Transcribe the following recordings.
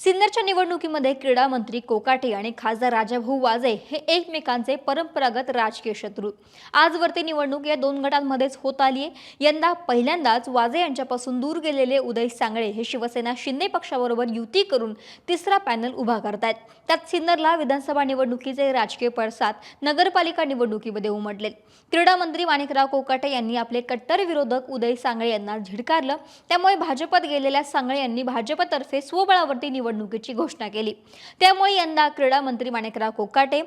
सिन्नरच्या निवडणुकीमध्ये क्रीडा मंत्री कोकाटे आणि खासदार राजाभाऊ वाजे हे एकमेकांचे परंपरागत राजकीय शत्रू. आजवरती निवडणूक या दोन गटांमध्येच होत आली आहे. यंदा पहिल्यांदाच वाजे यांच्यापासून दूर गेलेले उदय सांगळे हे शिवसेना शिंदे पक्षाबरोबर युती करून तिसरा पॅनल उभा करतायत. त्यात सिन्नरला विधानसभा निवडणुकीचे राजकीय पडसाद नगरपालिका निवडणुकीमध्ये उमटले. क्रीडा मंत्री माणिकराव कोकाटे यांनी आपले कट्टर विरोधक उदय सांगळे यांना झिडकारलं. त्यामुळे भाजपत गेलेल्या सांगळे यांनी भाजपतर्फे स्वबळावरती निवडणुकीची घोषणा केली. त्यामुळे यंदा क्रीडा मंत्री माणिकराव कोकाटे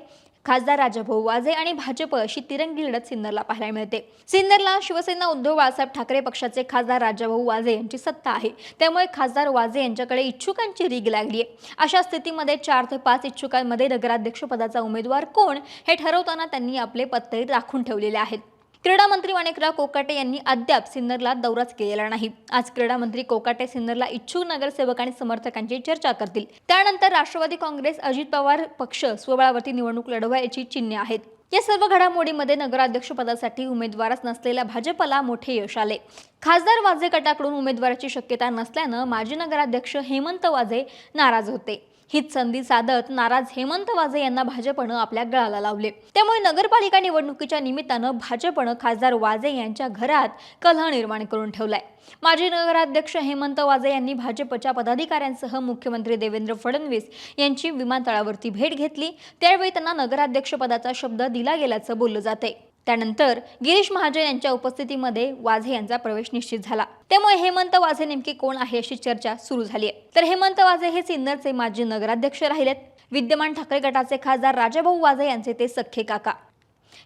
खासदार राजाभाऊ वाजे आणि भाजप अशी तिरंगी लढत सिन्नरला पाहायला मिळते. सिन्नरला शिवसेना उद्धव बाळासाहेब ठाकरे पक्षाचे खासदार राजाभाऊ वाजे यांची सत्ता आहे. त्यामुळे खासदार वाजे यांच्याकडे इच्छुकांची रीग लागली आहे. अशा स्थितीमध्ये चार ते पाच इच्छुकांमध्ये नगराध्यक्ष पदाचा उमेदवार कोण हे ठरवताना त्यांनी आपले पत्ते राखून ठेवलेले आहेत. क्रीडा मंत्री माणिकराव कोकाटे यांनी अद्याप सिन्नरला दौराच केलेला नाही. आज क्रीडा मंत्री कोकाटे सिन्नरला इच्छुक नगरसेवक आणि समर्थकांची चर्चा करतील. त्यानंतर राष्ट्रवादी काँग्रेस अजित पवार पक्ष स्वबळावरती निवडणूक लढवायची चिन्हे आहेत. या सर्व घडामोडीमध्ये नगराध्यक्षपदासाठी उमेदवारच नसलेल्या भाजपला मोठे यश आले. खासदार वाजे गटाकडून उमेदवाराची शक्यता नसल्यानं माजी नगराध्यक्ष हेमंत वाजे नाराज होते. हीच संधी साधत नाराज हेमंत वाजे यांना भाजपनं आपल्या गळाला लावले. त्यामुळे नगरपालिका निवडणुकीच्या निमित्तानं भाजपनं खासदार वाजे यांच्या घरात कलह निर्माण करून ठेवलाय. माजी नगराध्यक्ष हेमंत वाजे यांनी भाजपच्या पदाधिकाऱ्यांसह मुख्यमंत्री देवेंद्र फडणवीस यांची विमानतळावरती भेट घेतली. त्यावेळी त्यांना नगराध्यक्षपदाचा शब्द दिला गेल्याचं बोललं जाते त्यानंतर गिरीश महाजन यांच्या उपस्थितीमध्ये वाझे यांचा प्रवेश निश्चित झाला. त्यामुळे हेमंत वाझे नेमके कोण आहे अशी चर्चा सुरू झाली आहे. तर हेमंत वाझे हे सिन्नरचे माजी नगराध्यक्ष राहिलेत. विद्यमान ठाकरे गटाचे खासदार राजाभाऊ वाझे यांचे ते सख्खे काका.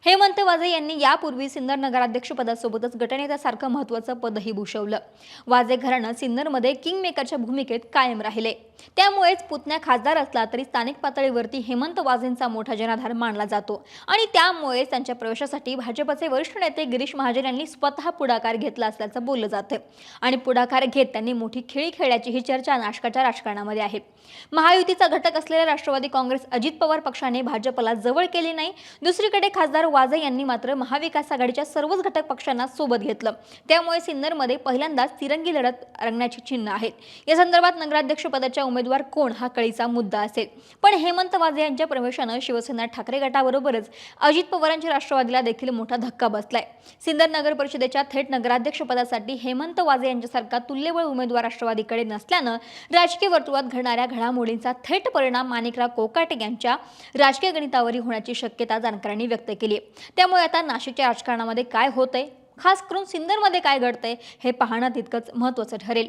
हेमंत वाजे यांनी यापूर्वी सिन्नर नगराध्यक्षपदासोबतच गटनेत्यासारखं महत्वाचं पदही भूषवलं. वाजे घराणं सिन्नरमध्ये किंग मेकरच्या भूमिकेत कायम राहिले. त्यामुळेच पुतण्या खासदार असला तरी स्थानिक पातळीवरती हेमंत वाजेंचा मोठा जनाधार मानला जातो. आणि त्यामुळेच त्यांच्या प्रवेशासाठी भाजपचे वरिष्ठ नेते गिरीश महाजन यांनी स्वतः पुढाकार घेतला असल्याचं बोललं जातं आणि पुढाकार घेत त्यांनी मोठी खेळी खेळल्याची ही चर्चा नाशकाच्या राजकारणामध्ये आहे. महायुतीचा घटक असलेल्या राष्ट्रवादी काँग्रेस अजित पवार पक्षाने भाजपला जवळ केले नाही. दुसरीकडे खासदार वाजे यांनी मात्र महाविकास आघाडीच्या सर्वच घटक पक्षांना सोबत घेतलं. त्यामुळे सिन्नरमध्ये पहिल्यांदाच तिरंगी लढत रंगण्याची चिन्ह आहेत. या संदर्भात नगराध्यक्ष पदाच्या उमेदवार कोण हा कळीचा मुद्दा असेल. पण हेमंत वाजे यांच्या प्रवेशानं शिवसेना ठाकरे गटाबरोबरच अजित पवारांच्या राष्ट्रवादीला देखील मोठा धक्का बसलाय. सिन्नर नगर परिषदेच्या थेट नगराध्यक्षपदासाठी हेमंत वाजे यांच्यासारखा तुल्यबळ उमेदवार राष्ट्रवादीकडे नसल्यानं राजकीय वर्तुळात घडणाऱ्या घडामोडींचा थेट परिणाम माणिकराव कोकाटे यांच्या राजकीय गणितावरी होण्याची शक्यता जाणकारांनी व्यक्त केली. आहे त्यामुळे आता नाशिकच्या राजकारणामध्ये काय होतंय? खास करून सिन्नरमध्ये काय घडतंय? हे पाहणं तितकंच महत्त्वाचं ठरेल.